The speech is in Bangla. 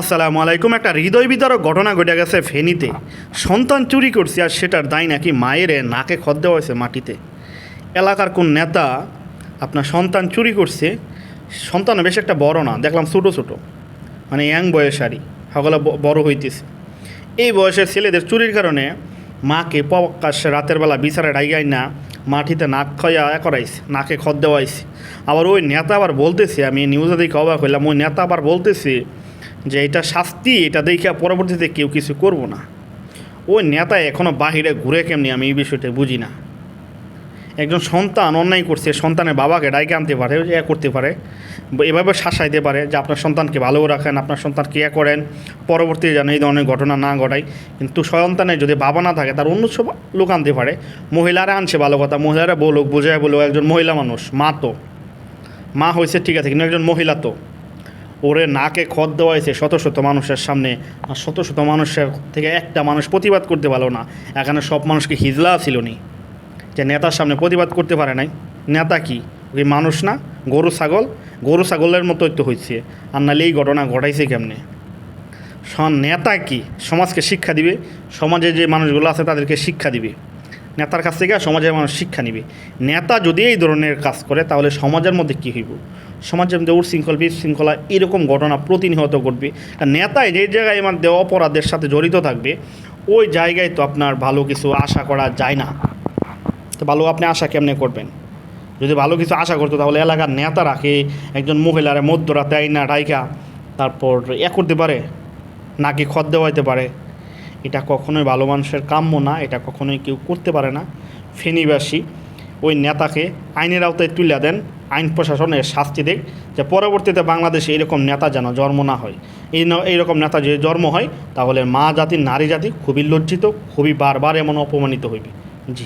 আসসালামু আলাইকুম। একটা হৃদয় বিদারক ঘটনা ঘটে গেছে ফেনীতে। সন্তান চুরি করছে আর সেটার দায় নাকি মায়েরে নাকে খদ দেওয়া হয়েছে মাটিতে। এলাকার কোন নেতা, আপনার সন্তান চুরি করছে, সন্তান বেশ একটা বড় না, দেখলাম ছোটো ছোটো মানে ইয়াং বয়সারই সকলে বড় হইতেছে। এই বয়সের ছেলেদের চুরির কারণে মাকে প্রকাশ্যে রাতের বেলা বিচারে ডাইগাই না মাটিতে নাক খয়া করাইছে, নাকে খদ দেওয়াইছে আবার ওই নেতা আবার বলতেছে, আমি নিউজে দেখে অবাক হইলাম, ওই নেতা আবার বলতেছে যে এটা শাস্তি, এটা দেখে পরবর্তীতে কেউ কিছু করব না। ওই নেতা এখনও বাহিরে ঘুরে কেমনি আমি এই বিষয়টা বুঝি না। একজন সন্তান অন্যায় করছে, সন্তানের বাবাকে ডাইকে আনতে পারে এ করতে পারে, এভাবে শাসাইতে পারে যে আপনার সন্তানকে ভালো রাখেন, আপনার সন্তানকে এ করেন, পরবর্তীতে যেন এই ধরনের ঘটনা না ঘটায়। কিন্তু সন্তানের যদি বাবা না থাকে, তার অন্য সব লোক আনতে পারে। মহিলারা আনছে ভালো কথা, মহিলারা বলুক, বোঝায় বলুক, একজন মহিলা মানুষ, মা তো। মা হয়েছে ঠিক আছে, কিন্তু একজন মহিলা তো। ওরে নাকে খদ দেওয়া হয়েছে শত শত মানুষের সামনে। আর শত শত মানুষের থেকে একটা মানুষ প্রতিবাদ করতে পারল না। এখানে সব মানুষকে হিজলা ছিল নি। যে নেতার সামনে প্রতিবাদ করতে পারে নাই। নেতা কি? ওই মানুষ না? গরু, ছাগল? গরু, ছাগলের মতোই তো হয়েছে আর নাহলে এই ঘটনা ঘটাইছে কেমনে? নেতা কি? সমাজকে শিক্ষা দিবে। সমাজে যে মানুষগুলো আছে তাদেরকে শিক্ষা দিবে। নেতার কাছ থেকে সমাজের মানুষ শিক্ষা নিবে। নেতা যদি এই ধরনের কাজ করে, তাহলে সমাজের মধ্যে কী হইব? সমাজের মধ্যে উচ্ছৃঙ্খল বিশৃঙ্খলা এরকম ঘটনা প্রতিনিয়ত ঘটবে। নেতায় যে জায়গায় মধ্যে অপরাধের সাথে জড়িত থাকবে, ওই জায়গায় তো আপনার ভালো কিছু আশা করা যায় না। তো ভালো আপনি আশা কেমনে করবেন? যদি ভালো কিছু আশা করতো তাহলে এলাকার নেতা রাখে একজন মহিলার মধ্যরাতে আইনা রাইকা তারপর এ করতে পারে? নাকি খদ দেওয়াইতে পারে? এটা কখনোই ভালো মানুষের কাম্য না, এটা কখনোই কেউ করতে পারে না। ফেনীবাসী ওই নেতাকে আইনের আওতায় তুলে দেন, আইন প্রশাসনের শাস্তি দিক, যে পরবর্তীতে বাংলাদেশে এরকম নেতা যেন জন্ম না হয়। এই এইরকম নেতা যদি জন্ম হয়, তাহলে মা জাতি নারী জাতি খুবই লজ্জিত, খুবই বারবার এমন অপমানিত হইবে। জি।